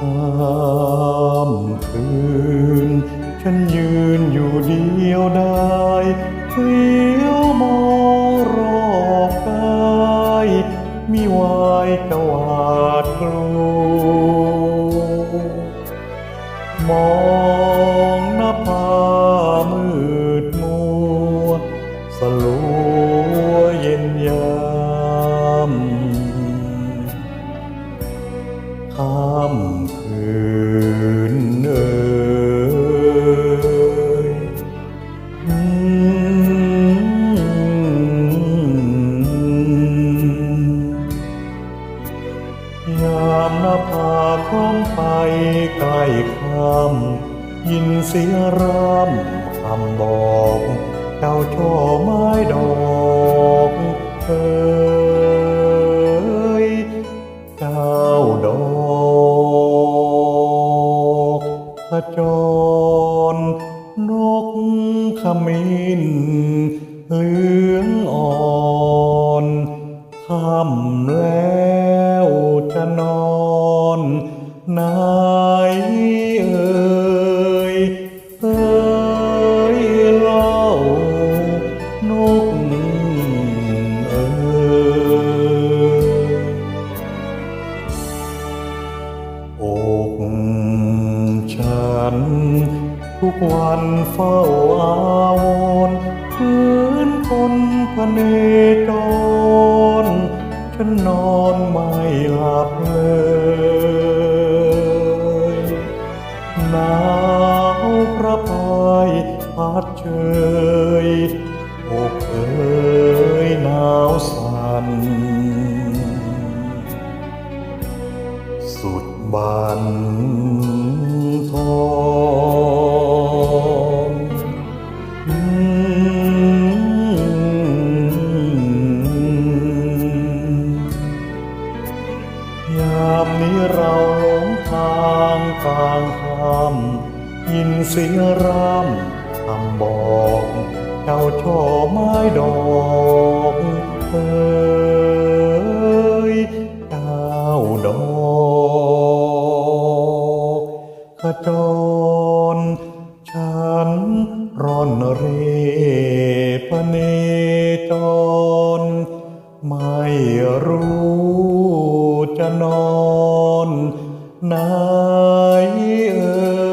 ข้ามคืน ฉันยืนอยู่เดียวดายเลี้ยวมองรอบกายมีวายกวาดกลัวมองหน้าผา ข้ามคืนเอ่ยยามน้าผาคล้องไปใกล้คำยินเสียรำคำบอก เจ้าช่อไม้ดอกเอ ขจรนกขมิ้นเหลืองอ่อนค่ำแล้วจะนอนนายเอ๋ น ทุกวันเฝ้าอาวรพื้นคนพเนจรฉันนอนไม่หลับเลยหนาวพระพายพัดเชยอกเอ๋ยหนาวสั่นสุดบัน ทองยามนี้เราหลงทางกลางคำยินเสียงรำคำบอกเจ้าช่อไม้ดอกเอ้ย น ฉันร่อนเรปเนจร ไม่รู้จะนอนไหนเอ่